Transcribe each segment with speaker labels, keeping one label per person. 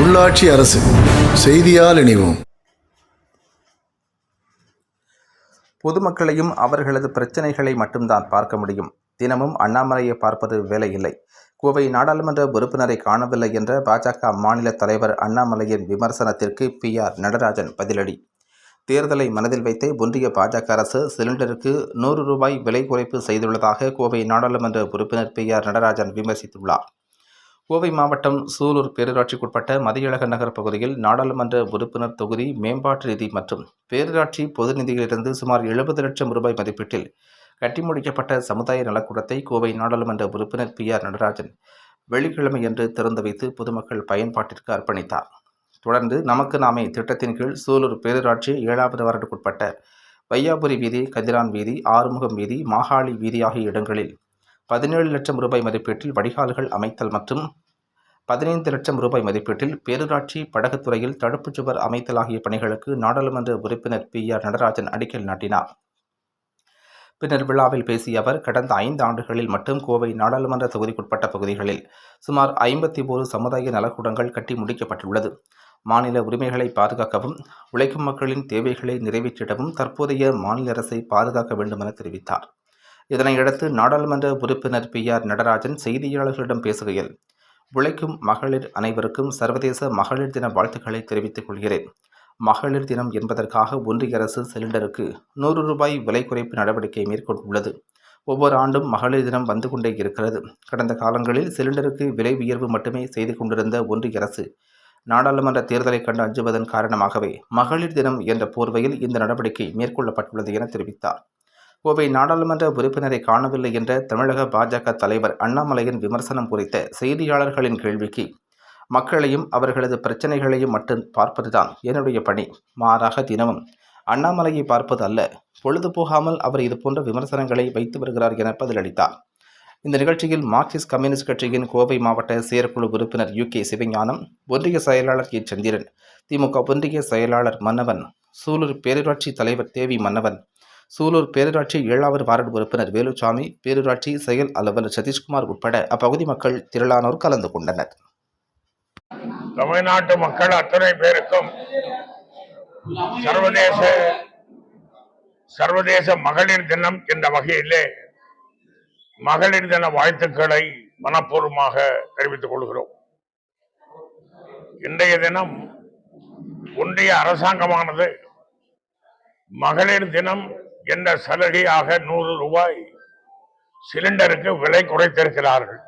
Speaker 1: உள்ளாட்சி அரசு செய்தியால் இணைவோம்.
Speaker 2: பொதுமக்களையும் அவர்களது பிரச்சனைகளை மட்டும்தான் பார்க்க முடியும். தினமும் அண்ணாமலையை பார்ப்பது வேலையில்லை. கோவை நாடாளுமன்ற உறுப்பினரை காணவில்லை என்ற பாஜக மாநில தலைவர் அண்ணாமலையின் விமர்சனத்திற்கு பி. ஆர். நடராஜன் பதிலடி. தேர்தலை மனதில் வைத்தே ஒன்றிய பாஜக அரசு சிலிண்டருக்கு நூறு ரூபாய் விலை குறைப்பு செய்துள்ளதாக கோவை நாடாளுமன்ற உறுப்பினர் பி. ஆர். நடராஜன் விமர்சித்துள்ளார். கோவை மாவட்டம் சூலூர் பேரூராட்சிக்குட்பட்ட மதியழக நகர் பகுதியில் நாடாளுமன்ற உறுப்பினர் தொகுதி மேம்பாட்டு நிதி மற்றும் பேரூராட்சி பொது நிதியிலிருந்து சுமார் எழுபது லட்சம் ரூபாய் மதிப்பீட்டில் கட்டி முடிக்கப்பட்ட சமுதாய நலக்கூடத்தை கோவை நாடாளுமன்ற உறுப்பினர் பி ஆர் நடராஜன் வெள்ளிக்கிழமையன்று திறந்து வைத்து பொதுமக்கள் பயன்பாட்டிற்கு அர்ப்பணித்தார். தொடர்ந்து நமக்கு நாமே திட்டத்தின் கீழ் சூலூர் பேரூராட்சி ஏழாவது வார்டுக்குட்பட்ட வையாபுரி வீதி கதிரான் வீதி ஆறுமுகம் வீதி மாகாளி வீதி ஆகிய இடங்களில் பதினேழு லட்சம் ரூபாய் மதிப்பீட்டில் வடிகால்கள் அமைத்தல் மற்றும் பதினைந்து லட்சம் ரூபாய் மதிப்பீட்டில் பேரூராட்சி படகுத்துறையில் தடுப்புச் சுவர் அமைத்தல் ஆகிய பணிகளுக்கு நாடாளுமன்ற உறுப்பினர் பி ஆர் நடராஜன் அடிக்கல் நாட்டினார். பின்னர் விழாவில் பேசிய அவர் கடந்த ஐந்து ஆண்டுகளில் மட்டும் கோவை நாடாளுமன்ற தொகுதிக்குட்பட்ட பகுதிகளில் சுமார் ஐம்பத்தி ஓரு சமுதாய நலக்கூடங்கள் கட்டி முடிக்கப்பட்டுள்ளது. மாநில உரிமைகளை பாதுகாக்கவும் உழைக்கும் மக்களின் தேவைகளை நிறைவேற்றிடவும் தற்போதைய மாநில அரசை பாதுகாக்க வேண்டும் என தெரிவித்தார். இதனையடுத்து நாடாளுமன்ற உறுப்பினர் பி ஆர் நடராஜன் செய்தியாளர்களிடம் பேசுகையில் உழைக்கும் மகளிர் அனைவருக்கும் சர்வதேச மகளிர் தின வாழ்த்துக்களை தெரிவித்துக் கொள்கிறேன். மகளிர் தினம் என்பதற்காக ஒன்றிய அரசு சிலிண்டருக்கு நூறு ரூபாய் விலை குறைப்பு நடவடிக்கை மேற்கொண்டுள்ளது. ஒவ்வொரு ஆண்டும் மகளிர் தினம் வந்து கொண்டே இருக்கிறது. கடந்த காலங்களில் சிலிண்டருக்கு விலை உயர்வு மட்டுமே செய்து கொண்டிருந்த ஒன்றிய அரசு நாடாளுமன்ற தேர்தலை கண்டு அஞ்சுவதன் காரணமாகவே மகளிர் தினம் என்ற போர்வையில் இந்த நடவடிக்கை மேற்கொள்ளப்பட்டுள்ளது என தெரிவித்தார். கோவை நாடாளுமன்ற உறுப்பினரை காணவில்லை என்ற தமிழக பாஜக தலைவர் அண்ணாமலையின் விமர்சனம் குறித்த செய்தியாளர்களின் கேள்விக்கு மக்களையும் அவர்களது பிரச்சனைகளையும் மட்டும் பார்ப்பதுதான் என்னுடைய பணி. மாறாக தினமும் அண்ணாமலையை பார்ப்பது அல்ல பொழுது போகாமல் அவர் இதுபோன்ற விமர்சனங்களை வைத்து வருகிறார் என பதிலளித்தார். இந்த நிகழ்ச்சியில் மார்க்சிஸ்ட் கம்யூனிஸ்ட் கட்சியின் கோவை மாவட்ட செயற்குழு உறுப்பினர் யு. கே. சிவஞானம் ஒன்றிய செயலாளர் கே. சந்திரன் திமுக ஒன்றிய செயலாளர் மன்னவன் சூலூர் பேரூராட்சி தலைவர் தேவி மன்னவன் சூலூர் பேரூராட்சி ஏழாவது வார்டு உறுப்பினர் வேலுசாமி பேரூராட்சி செயல் அலுவலர் சதீஷ்குமார் உட்பட அப்பகுதி மக்கள் திரளானோர் கலந்து கொண்டனர்.
Speaker 3: தமிழ்நாட்டு மக்கள் அத்தனை பேருக்கும் சர்வதேச சர்வதேச மகளிர் தினம் என்ற வகையிலே மகளிர் தின வாழ்த்துக்களை மனப்பூர்வமாக தெரிவித்துக் கொள்கிறோம். இன்றைய தினம் ஒன்றிய அரசாங்கமானது மகளிர் தினம் என்ற சலுகையாக நூறு ரூபாய் சிலிண்டருக்கு விலை குறைத்திருக்கிறார்கள்.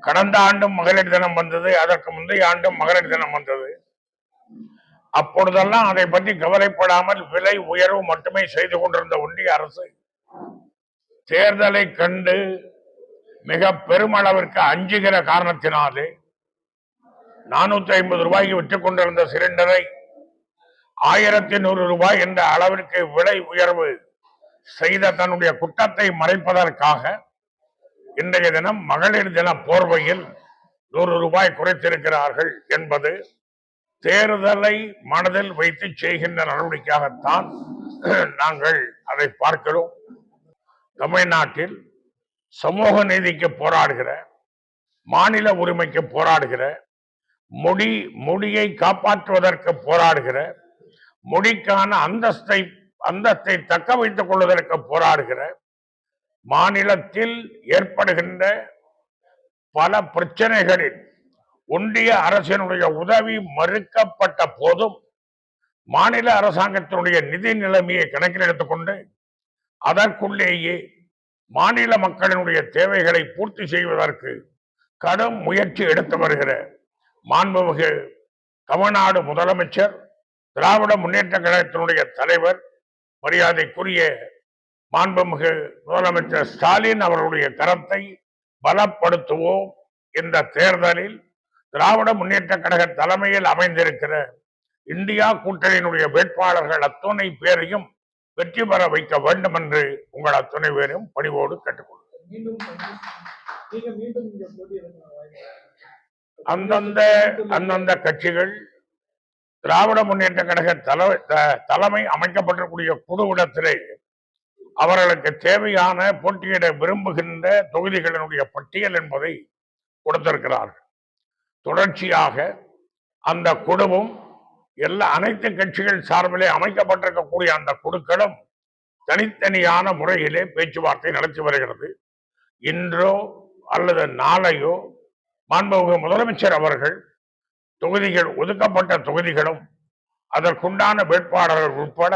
Speaker 3: கடந்த ஆண்டும் மகளிர் தினம் வந்தது அதற்கு முந்தைய ஆண்டும் மகளிர் தினம் வந்தது. அப்பொழுதெல்லாம் அதை பற்றி கவலைப்படாமல் விலை உயர்வு மட்டுமே செய்து கொண்டிருந்த ஒன்றிய அரசு தேர்தலை கண்டு மிக பெருமளவிற்கு அஞ்சுகிற காரணத்தினாலே நானூத்தி ஐம்பது ரூபாய்க்கு விற்றுக் கொண்டிருந்த சிலிண்டரை ஆயிரத்தி நூறு ரூபாய் என்ற அளவிற்கு விலை உயர்வு செய்த தன்னுடைய குற்றத்தை மறைப்பதற்காக இன்றைய தினம் மகளிர் தின போர்வையில் நூறு ரூபாய் குறைத்திருக்கிறார்கள் என்பது தேர்தலை மனதில் வைத்து செய்கின்ற நடவடிக்கையாகத்தான் நாங்கள் அதை பார்க்கிறோம். தமிழ்நாட்டில் சமூக நீதிக்கு போராடுகிற மாநில உரிமைக்கு போராடுகிற முடி முடியை காப்பாற்றுவதற்கு போராடுகிற முடிக்கான அந்தஸ்தை அந்தஸ்தை தக்க வைத்துக் கொள்வதற்கு போராடுகிற மாநிலத்தில் ஏற்படுகின்ற பல பிரச்சனைகளில் ஒன்றிய அரசினுடைய உதவி மறுக்கப்பட்ட போதும் மாநில அரசாங்கத்தினுடைய நிதி நிலைமையை கணக்கில் எடுத்துக்கொண்டு அதற்குள்ளேயே மாநில மக்களினுடைய தேவைகளை பூர்த்தி செய்வதற்கு கடும் முயற்சி எடுத்து வருகிற மாண்புமிகு தமிழ்நாடு முதலமைச்சர் திராவிட முன்னேற்ற கழகத்தினுடைய தலைவர் மரியாதைக்குரிய மாண்புமிகு முதலமைச்சர் ஸ்டாலின் அவர்களுடைய கரத்தை பலப்படுத்துவோம். இந்த தேர்தலில் திராவிட முன்னேற்ற கழக தலைமையில் அமைந்திருக்கிற இந்தியா கூட்டணியினுடைய வேட்பாளர்கள் அத்துணை பேரையும் வெற்றி பெற வைக்க வேண்டும் என்று உங்கள் அத்துணை பேரையும் பணிவோடு கேட்டுக்கொள்கிறேன். அந்தந்த அந்தந்த கட்சிகள் திராவிட முன்னேற்ற கழக தலை த- தலைமை அமைக்கப்பட்டிருக்கூடிய குழுவிடத்திலே அவர்களுக்கு தேவையான போட்டியிட விரும்புகின்ற தொகுதிகளினுடைய பட்டியல் என்பதை கொடுத்திருக்கிறார்கள். தொடர்ச்சியாக அந்த குழுவும் எல்லா அனைத்து கட்சிகள் சார்பிலே அமைக்கப்பட்டிருக்கக்கூடிய அந்த குழுக்களும் தனித்தனியான முறையிலே பேச்சுவார்த்தை நடத்தி வருகிறது. இன்றோ அல்லது நாளையோ மாண்புமிகு முதலமைச்சர் அவர்கள் தொகுதிகள் ஒதுக்கப்பட்ட தொகுதிகளும் அதற்குண்டான வேட்பாளர்கள் உட்பட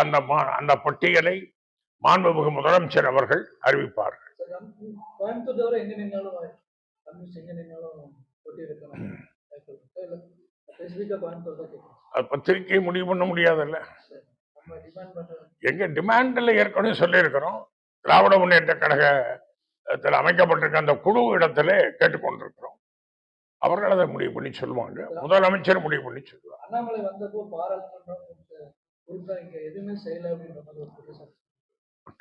Speaker 3: அந்த அந்த பட்டியலை மாண்புமிகு முதலமைச்சர் அவர்கள் அறிவிப்பார்கள்.
Speaker 4: சார், நம்ம கோயம்புத்தூர் தவிர எங்க நின்னாலும் கம்யூனிஸ்ட் எங்க நின்னாலும் போட்டி இருக்கணும் இல்ல ஸ்பெசிஃபிக்கா கோயம்புத்தூர் தான் கேட்கணும்.
Speaker 3: அது பத்திரிகை முடிவு பண்ண முடியாதுல்ல? எங்க டிமாண்டில் ஏற்கனவே சொல்லியிருக்கிறோம். திராவிட முன்னேற்ற கழகத்தில் அமைக்கப்பட்டிருக்க அந்த குழு இடத்துல கேட்டுக்கொண்டிருக்கிறோம். அவர்கள் அதை முடிவு பண்ணி சொல்லுவாங்க. முதலமைச்சர் முடிவு பண்ணி சொல்லுவாங்க
Speaker 4: அண்ணாமலை வந்தப்போ பாராளுமன்றம் எதுவுமே செய்யல அப்படின்ற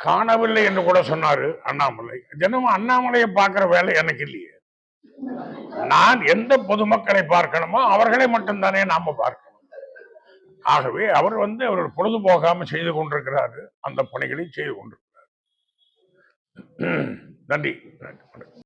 Speaker 3: காணவில்லை என்று கூட சொன்னாரு அண்ணாமலை. தினமும் அண்ணாமலையை பார்க்கிற வேலை எனக்கு இல்லையே. நான் எந்த பொதுமக்களை பார்க்கணுமோ அவர்களை மட்டும்தானே நாம பார்க்கணும். ஆகவே அவர் வந்து அவர் பொழுதுபோகாம செய்து கொண்டிருக்கிறாரு. அந்த பணிகளை செய்து கொண்டிருக்கிறார். நன்றி நன்றி.